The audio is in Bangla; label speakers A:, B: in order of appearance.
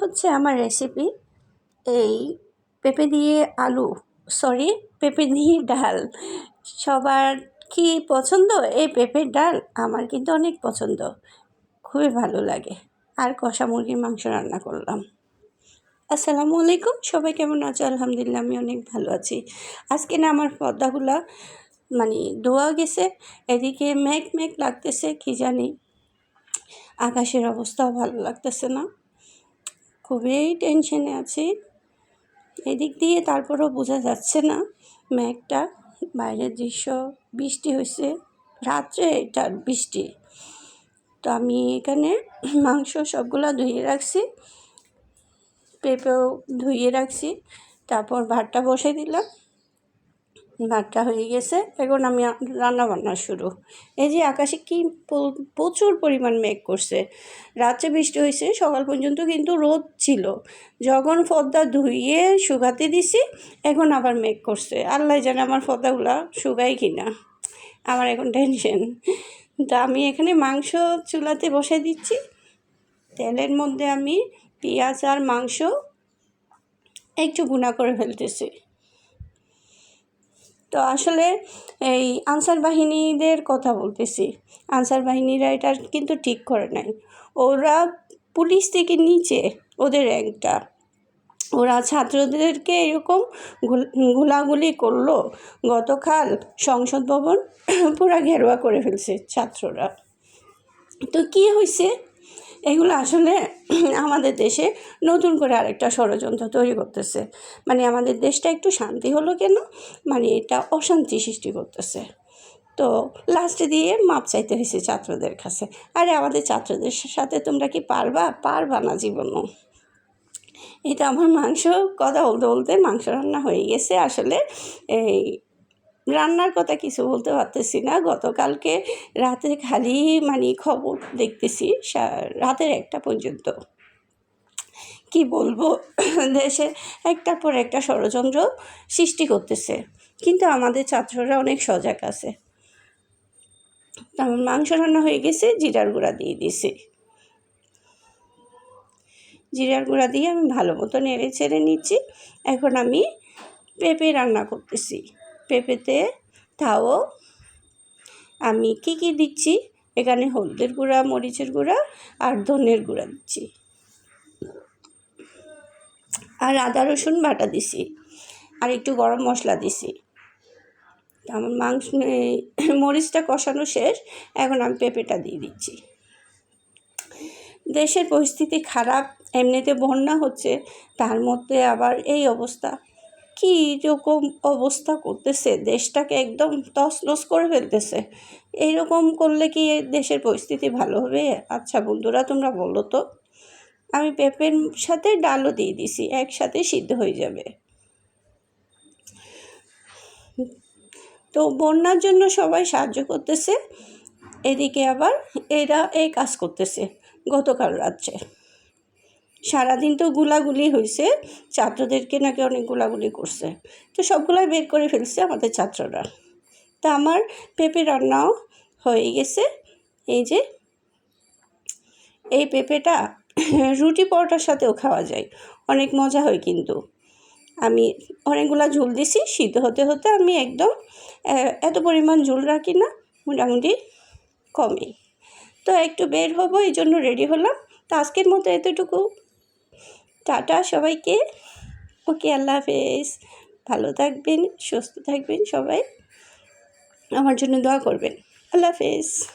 A: হচ্ছে আমার রেসিপি এই পেঁপে দিয়ে আলু সরি পেঁপে দিয়ে ডাল। সবার কি পছন্দ? এই পেঁপের ডাল আমার কিন্তু অনেক পছন্দ। খুবই ভালো লাগে। আর কষা মুরগির মাংস রান্না করলাম। আসসালামু আলাইকুম, সবাই কেমন আছো? আলহামদুলিল্লাহ, আমি অনেক ভালো আছি। আজকে না আমার পর্দাগুলা মানে ধোয়া গেছে, এদিকে মেঘ মেঘ লাগতেছে, কি জানি। আকাশের অবস্থাও ভালো লাগতেছে না। খুবই টেনশনে আছি। এদিক দিয়ে তারপরও বোঝা যাচ্ছে না মেঘটা। বাইরের দৃশ্য বৃষ্টি হয়েছে। রাত্রে এটা বৃষ্টি। তো আমি এখানে মাংস সবগুলো ধুয়ে রাখছি। পেঁপেও ধুয়ে রাখছি। তারপর ভাতটা বসে দিলাম। ভাতটা হয়ে গেছে, এখন আমি রান্না বান্না শুরু। এই যে আকাশে কি প্রচুর পরিমাণ মেঘ করছে। রাত্রে বৃষ্টি হয়েছে, সকাল পর্যন্ত কিন্তু রোদ ছিল। যখন ফদ্দা ধুইয়ে শুকাতে দিছি, এখন আবার মেঘ করছে। আল্লাহ জানে আমার ফদ্দাগুলা শুকাই কিনা। আমার এখন টেনশন তা আমি এখানে মাংস চুলাতে বসে দিচ্ছি। তেলের মধ্যে আমি পেঁয়াজ আর মাংস একটু গুণা করে ফেলতেছি। তো আসলে এই আনসার বাহিনীদের কথা বলতেছি। আনসার বাহিনীরা এটা কিন্তু ঠিক করে নাই। ওরা পুলিশ থেকে নিচে ওদের র্যাঙ্কটা ওরা ছাত্রদেরকে এরকম গুলাগুলি করল। গতকাল সংসদ ভবন পুরা ঘেরোয়া করে ফেলছে ছাত্ররা। তো কী হয়েছে এগুলো আসলে আমাদের দেশে নতুন করে আরেকটা ষড়যন্ত্র তৈরি করতেছে। মানে আমাদের দেশটা একটু শান্তি হলো কেন? মানে এটা অশান্তি সৃষ্টি করতেছে। তো লাস্টে দিয়ে মাপ চাইতে হয়েছে ছাত্রদের কাছে। আরে আমাদের ছাত্রদের সাথে তোমরা কি পারবা? পারবা না জীবনও। এটা আমার মাংস কথা বলতে বলতে মাংস রান্না হয়ে গেছে। আসলে এই রান্নার কথা কিছু বলতে পারতেছি না। গতকালকে রাতে খালি মানে খবর দেখতেছি রাতের একটা পর্যন্ত। কি বলব? দেশে একটার পর একটা ষড়যন্ত্র সৃষ্টি করতেছে। কিন্তু আমাদের ছাত্ররা অনেক সজাগ আছে। আমার মাংস রান্না হয়ে গেছে, জিরার গুঁড়া দিয়ে দিছি জিরার গুঁড়া দিয়ে আমি ভালো মতো নেড়ে ছেড়ে নিচ্ছি। এখন আমি পেঁপে রান্না করতেছি। পেঁপেতে তাও আমি কি কি দিচ্ছি? এখানে হলদের গুঁড়া, মরিচের গুঁড়া আর ধনের গুঁড়া দিচ্ছি। আর আদা, রসুন বাটা দিছি। আর একটু গরম মশলা দিছি। আমার মাংস, মরিচটা কষানো শেষ, এখন আমি পেঁপেটা দিয়ে দিচ্ছি। দেশের পরিস্থিতি খারাপ, এমনিতে বন্যা হচ্ছে, তার মধ্যে আবার এই অবস্থা। কী রকম অবস্থা করতেছে? দেশটাকে একদম তছনছ করে ফেলতেছে। এইরকম করলে কি দেশের পরিস্থিতি ভালো হবে? আচ্ছা বন্ধুরা, তোমরা বলো তো। আমি পেঁপের সাথে ডালও দিয়ে দিছি, একসাথে সিদ্ধ হয়ে যাবে। তো বন্যার জন্য সবাই সাহায্য করতেছে। এদিকে আবার এরা এই কাজ করতেছে গতকাল রাত্রে। সারাদিন তো গুলাগুলি হয়েছে ছাত্রদেরকে নাকি অনেক গুলাগুলি করছে। তো সবগুলাই বের করে ফেলছে আমাদের ছাত্ররা। তা আমার পেঁপে রান্নাও হয়ে গেছে। এই যে, এই পেঁপেটা রুটি পরোটার সাথেও খাওয়া যায়। অনেক মজা হয় কিন্তু। আমি অনেকগুলা ঝুল দিছি, সিদ্ধ হতে হতে আমি একদম এত পরিমাণ ঝুল রাখি না, মোটামুটি কমই। তো একটু বের হব, এই জন্য রেডি হলাম। তো আজকের মতো এতটুকু। টাটা সবাইকে। ওকে, আল্লাহ হাফেজ। ভালো থাকবেন, সুস্থ থাকবেন সবাই। আমার জন্য দোয়া করবেন। আল্লাহ হাফেজ।